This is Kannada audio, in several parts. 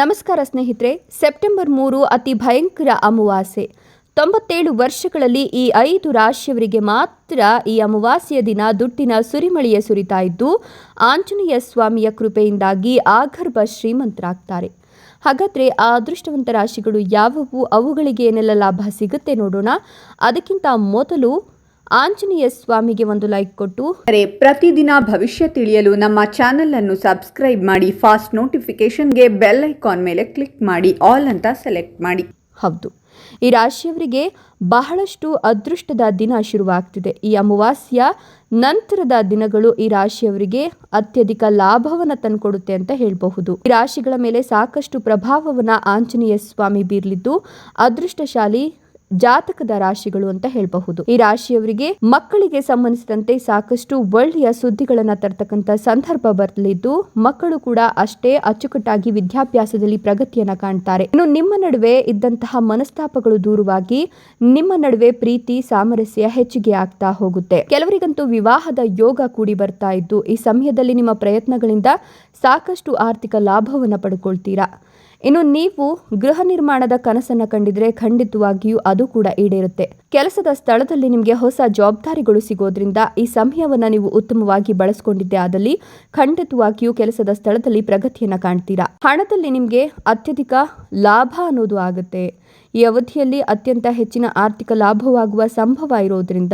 ನಮಸ್ಕಾರ ಸ್ನೇಹಿತರೆ, ಸೆಪ್ಟೆಂಬರ್ ಮೂರು ಅತಿ ಭಯಂಕರ ಅಮಾವಾಸ್ಯೆ. ತೊಂಬತ್ತೇಳು ವರ್ಷಗಳಲ್ಲಿ ಈ ಐದು ರಾಶಿಯವರಿಗೆ ಮಾತ್ರ ಈ ಅಮಾವಾಸ್ಯೆಯ ದಿನ ದುಡ್ಡಿನ ಸುರಿಮಳೆಯ ಸುರಿತಾ ಇದ್ದು, ಆಂಜನೇಯ ಸ್ವಾಮಿಯ ಕೃಪೆಯಿಂದಾಗಿ ಆಗರ್ಭ ಶ್ರೀಮಂತರಾಗ್ತಾರೆ. ಹಾಗಾದರೆ ಆ ಅದೃಷ್ಟವಂತ ರಾಶಿಗಳು ಯಾವುವು? ಅವುಗಳಿಗೆ ಏನೆಲ್ಲ ಲಾಭ ಸಿಗುತ್ತೆ ನೋಡೋಣ. ಅದಕ್ಕಿಂತ ಮೊದಲು ಆಂಜನೇಯ ಸ್ವಾಮಿಗೆ ಒಂದು ಲೈಕ್ ಕೊಟ್ಟು ಪ್ರತಿದಿನ ಭವಿಷ್ಯ ತಿಳಿಯಲು ನಮ್ಮ ಚಾನೆಲ್ ಅನ್ನು ಸಬ್ಸ್ಕ್ರೈಬ್ ಮಾಡಿ ಫಾಸ್ಟ್ ನೋಟಿಫಿಕೇಶನ್ಗೆ ಬೆಲ್ ಐಕಾನ್ ಮೇಲೆ ಕ್ಲಿಕ್ ಮಾಡಿ ಆಲ್ ಅಂತ ಸೆಲೆಕ್ಟ್ ಮಾಡಿ. ಹೌದು. ಈ ರಾಶಿಯವರಿಗೆ ಬಹಳಷ್ಟು ಅದೃಷ್ಟದ ದಿನ ಶುರುವಾಗ್ತಿದೆ. ಈ ಅಮಾವಾಸ್ಯ ನಂತರದ ದಿನಗಳು ಈ ರಾಶಿಯವರಿಗೆ ಅತ್ಯಧಿಕ ಲಾಭವನ್ನು ತಂದುಕೊಡುತ್ತೆ ಅಂತ ಹೇಳಬಹುದು. ಈ ರಾಶಿಗಳ ಮೇಲೆ ಸಾಕಷ್ಟು ಪ್ರಭಾವವನ್ನು ಆಂಜನೇಯ ಸ್ವಾಮಿ ಬೀರಲಿದ್ದು ಅದೃಷ್ಟಶಾಲಿ ಜಾತಕದ ರಾಶಿಗಳು ಅಂತ ಹೇಳಬಹುದು. ಈ ರಾಶಿಯವರಿಗೆ ಮಕ್ಕಳಿಗೆ ಸಂಬಂಧಿಸಿದಂತೆ ಸಾಕಷ್ಟು ಒಳ್ಳೆಯ ಸುದ್ದಿಗಳನ್ನ ತರ್ತಕ್ಕಂಥ ಸಂದರ್ಭ ಬರಲಿದ್ದು, ಮಕ್ಕಳು ಕೂಡ ಅಷ್ಟೇ ಅಚ್ಚುಕಟ್ಟಾಗಿ ವಿದ್ಯಾಭ್ಯಾಸದಲ್ಲಿ ಪ್ರಗತಿಯನ್ನ ಕಾಣ್ತಾರೆ. ಇನ್ನು ನಿಮ್ಮ ನಡುವೆ ಇದ್ದಂತಹ ಮನಸ್ತಾಪಗಳು ದೂರವಾಗಿ ನಿಮ್ಮ ನಡುವೆ ಪ್ರೀತಿ, ಸಾಮರಸ್ಯ ಹೆಚ್ಚಿಗೆ ಆಗ್ತಾ ಹೋಗುತ್ತೆ. ಕೆಲವರಿಗಂತೂ ವಿವಾಹದ ಯೋಗ ಕೂಡಿ ಬರ್ತಾ ಇದ್ದು, ಈ ಸಮಯದಲ್ಲಿ ನಿಮ್ಮ ಪ್ರಯತ್ನಗಳಿಂದ ಸಾಕಷ್ಟು ಆರ್ಥಿಕ ಲಾಭವನ್ನು ಪಡ್ಕೊಳ್ತೀರಾ? ಇನ್ನು ನೀವು ಗೃಹ ನಿರ್ಮಾಣದ ಕನಸನ್ನ ಕಂಡಿದ್ರೆ ಖಂಡಿತವಾಗಿಯೂ ಅದು ಕೂಡ ಈಡೇರುತ್ತೆ. ಕೆಲಸದ ಸ್ಥಳದಲ್ಲಿ ನಿಮಗೆ ಹೊಸ ಜವಾಬ್ದಾರಿಗಳು ಸಿಗೋದ್ರಿಂದ ಈ ಸಮಯವನ್ನು ನೀವು ಉತ್ತಮವಾಗಿ ಬಳಸ್ಕೊಂಡಿದ್ದೆ ಆದಲ್ಲಿ ಖಂಡಿತವಾಗಿಯೂ ಕೆಲಸದ ಸ್ಥಳದಲ್ಲಿ ಪ್ರಗತಿಯನ್ನ ಕಾಣ್ತೀರಾ. ಹಣದಲ್ಲಿ ನಿಮಗೆ ಅತ್ಯಧಿಕ ಲಾಭ ಅನ್ನೋದು ಆಗುತ್ತೆ. ಈ ಅವಧಿಯಲ್ಲಿ ಅತ್ಯಂತ ಹೆಚ್ಚಿನ ಆರ್ಥಿಕ ಲಾಭವಾಗುವ ಸಂಭವ ಇರೋದ್ರಿಂದ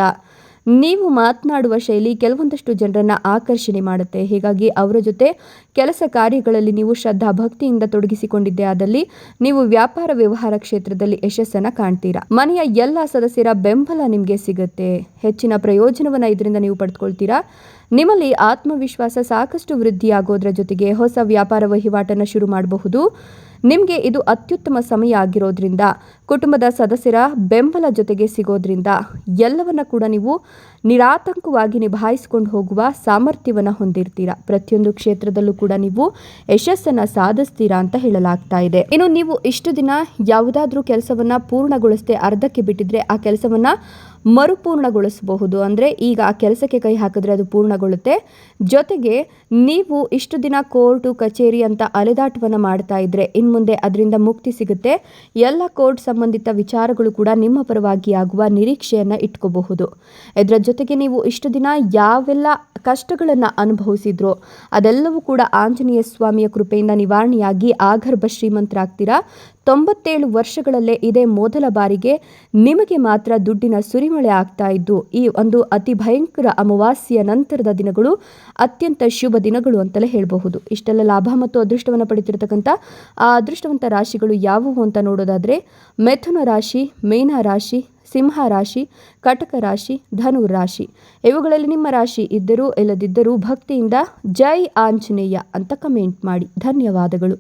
ನೀವು ಮಾತನಾಡುವ ಶೈಲಿ ಕೆಲವೊಂದಷ್ಟು ಜನರನ್ನು ಆಕರ್ಷಣೆ ಮಾಡುತ್ತೆ. ಹೀಗಾಗಿ ಅವರ ಜೊತೆ ಕೆಲಸ ಕಾರ್ಯಗಳಲ್ಲಿ ನೀವು ಶ್ರದ್ಧಾ ಭಕ್ತಿಯಿಂದ ತೊಡಗಿಸಿಕೊಂಡಿದ್ದೆ ಆದಲ್ಲಿ ನೀವು ವ್ಯಾಪಾರ ವ್ಯವಹಾರ ಕ್ಷೇತ್ರದಲ್ಲಿ ಯಶಸ್ಸನ್ನ ಕಾಣ್ತೀರಾ. ಮನೆಯ ಎಲ್ಲ ಸದಸ್ಯರ ಬೆಂಬಲ ನಿಮಗೆ ಸಿಗುತ್ತೆ. ಹೆಚ್ಚಿನ ಪ್ರಯೋಜನವನ್ನ ಇದರಿಂದ ನೀವು ಪಡೆದುಕೊಳ್ತೀರಾ ನಿಮ್ಮಲ್ಲಿ ಆತ್ಮವಿಶ್ವಾಸ ಸಾಕಷ್ಟು ವೃದ್ಧಿಯಾಗೋದ್ರ ಜೊತೆಗೆ ಹೊಸ ವ್ಯಾಪಾರ ವಹಿವಾಟನ್ನು ಶುರು ಮಾಡಬಹುದು. ನಿಮಗೆ ಇದು ಅತ್ಯುತ್ತಮ ಸಮಯ ಆಗಿರೋದ್ರಿಂದ, ಕುಟುಂಬದ ಸದಸ್ಯರ ಬೆಂಬಲ ಜೊತೆಗೆ ಸಿಗೋದ್ರಿಂದ ಎಲ್ಲವನ್ನ ಕೂಡ ನೀವು ನಿರಾತಂಕವಾಗಿ ನಿಭಾಯಿಸಿಕೊಂಡು ಹೋಗುವ ಸಾಮರ್ಥ್ಯವನ್ನು ಹೊಂದಿರ್ತೀರಾ. ಪ್ರತಿಯೊಂದು ಕ್ಷೇತ್ರದಲ್ಲೂ ಕೂಡ ನೀವು ಯಶಸ್ಸನ್ನು ಸಾಧಿಸ್ತೀರಾ ಅಂತ ಹೇಳಲಾಗ್ತಾ ಇದೆ. ಇನ್ನು ನೀವು ಇಷ್ಟು ದಿನ ಯಾವುದಾದ್ರೂ ಕೆಲಸವನ್ನ ಪೂರ್ಣಗೊಳಿಸದೆ ಅರ್ಧಕ್ಕೆ ಬಿಟ್ಟಿದ್ರೆ ಆ ಕೆಲಸವನ್ನ ಮರುಪೂರ್ಣಗೊಳಿಸಬಹುದು. ಅಂದರೆ ಈಗ ಆ ಕೆಲಸಕ್ಕೆ ಕೈ ಹಾಕಿದ್ರೆ ಅದು ಪೂರ್ಣಗೊಳ್ಳುತ್ತೆ. ಜೊತೆಗೆ ನೀವು ಇಷ್ಟು ದಿನ ಕೋರ್ಟು, ಕಚೇರಿ ಅಂತ ಅಲೆದಾಟವನ್ನು ಮಾಡ್ತಾ ಇದ್ರೆ ಇನ್ನು ಮುಂದೆ ಅದರಿಂದ ಮುಕ್ತಿ ಸಿಗುತ್ತೆ. ಎಲ್ಲ ಕೋರ್ಟ್ ಸಂಬಂಧಿತ ವಿಚಾರಗಳು ಕೂಡ ನಿಮ್ಮ ಪರವಾಗಿ ಆಗುವ ನಿರೀಕ್ಷೆಯನ್ನು ಇಟ್ಕೋಬಹುದು. ಇದರ ಜೊತೆಗೆ ನೀವು ಇಷ್ಟು ದಿನ ಯಾವೆಲ್ಲ ಕಷ್ಟಗಳನ್ನು ಅನುಭವಿಸಿದ್ರೋ ಅದೆಲ್ಲವೂ ಕೂಡ ಆಂಜನೇಯ ಸ್ವಾಮಿಯ ಕೃಪೆಯಿಂದ ನಿವಾರಣೆಯಾಗಿ ಆಗರ್ಭ ಶ್ರೀಮಂತರಾಗ್ತೀರಾ? ತೊಂಬತ್ತೇಳು ವರ್ಷಗಳಲ್ಲೇ ಇದೇ ಮೊದಲ ಬಾರಿಗೆ ನಿಮಗೆ ಮಾತ್ರ ದುಡ್ಡಿನ ಸುರಿಮಳೆ ಆಗ್ತಾ ಇದ್ದು, ಈ ಒಂದು ಅತಿ ಭಯಂಕರ ಅಮಾವಾಸ್ಯೆಯ ನಂತರದ ದಿನಗಳು ಅತ್ಯಂತ ಶುಭ ದಿನಗಳು ಅಂತಲೇ ಹೇಳಬಹುದು. ಇಷ್ಟೆಲ್ಲ ಲಾಭ ಮತ್ತು ಅದೃಷ್ಟವನ್ನು ಪಡೆದಿರತಕ್ಕಂಥ ಆ ಅದೃಷ್ಟವಂತ ರಾಶಿಗಳು ಯಾವುವು ಅಂತ ನೋಡೋದಾದರೆ, ಮೆಥುನ ರಾಶಿ, ಮೀನ ರಾಶಿ, ಸಿಂಹ ರಾಶಿ, ಕಟಕ ರಾಶಿ, ಧನು ರಾಶಿ. ಇವುಗಳಲ್ಲಿ ನಿಮ್ಮ ರಾಶಿ ಇದ್ದರೂ ಇಲ್ಲದಿದ್ದರೂ ಭಕ್ತಿಯಿಂದ ಜೈ ಆಂಜನೇಯ ಅಂತ ಕಮೆಂಟ್ ಮಾಡಿ. ಧನ್ಯವಾದಗಳು.